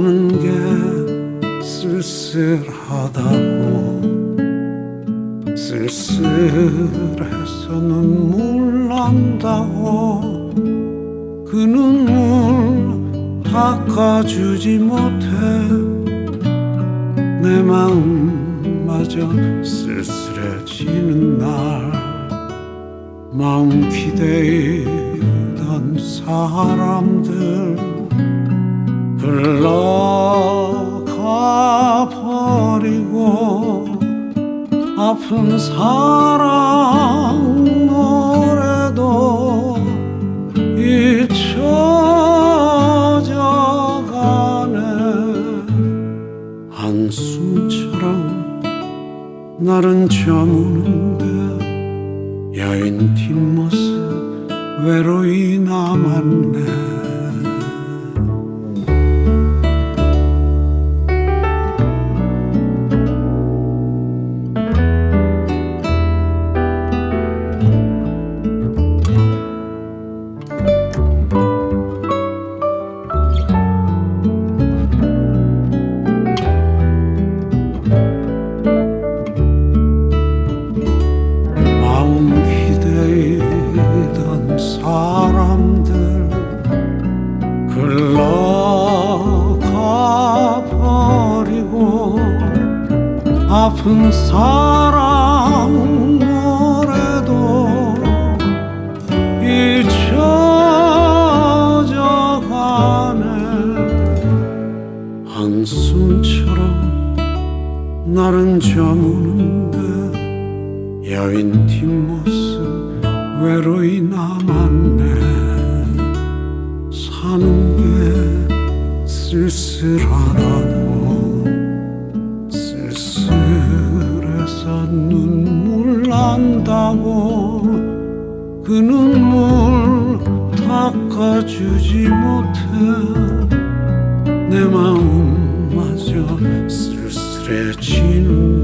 사는 게 쓸쓸하다고 쓸쓸해서 눈물 난다고 그 눈물 닦아주지 못해 내 마음마저 쓸쓸해지는 날 마음 기대던 사람들 흘러가 버리고 아픈 사랑 노래도 잊혀져 가네. 한숨처럼 나는 저무는데 여인 뒷모습 외로이 남았네 아픈 사랑 노래도 잊혀져 가네. 한숨처럼 나는 저무는데 여인 뒷모습 외로이 남았네. 사는 게 쓸쓸하다 난다고 그 눈물 닦아주지 못해 내 마음마저 쓸쓸해지는